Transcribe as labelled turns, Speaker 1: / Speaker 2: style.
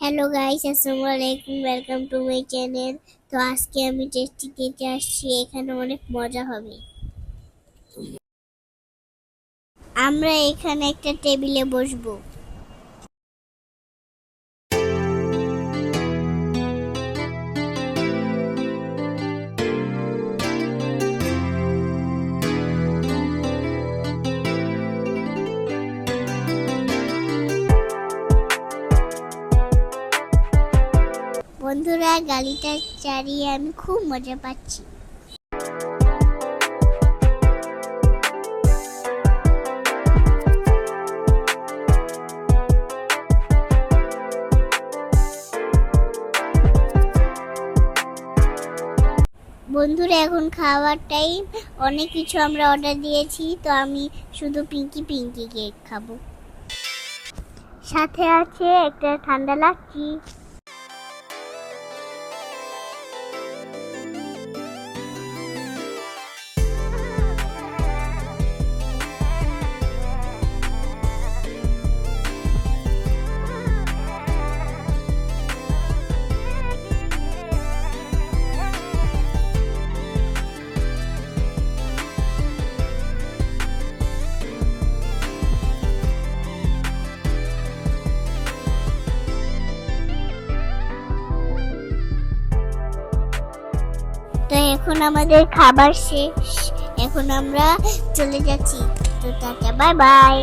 Speaker 1: Hello guys আসসালামু আলাইকুম welcome to my channel তো আজকে আমি টেস্টি খেতে আসছি। এখানে অনেক মজা হবে। আমরা এখানে একটা টেবিলে বসবো। বন্ধুরা গাড়িটা চালিয়ে আমি খুব মজা পাচ্ছি। বন্ধুরা, এখন খাওয়ার টাইম অনেক কিছু আমরা অর্ডার দিয়েছি, তো আমি শুধু পিঙ্কি পিঙ্কি কেক খাব। সাথে আছে একটা ঠান্ডা লাচ্ছি। তো এখন আমাদের খাবার শেষ। এখন আমরা চলে যাচ্ছি। তো টাটা বাই বাই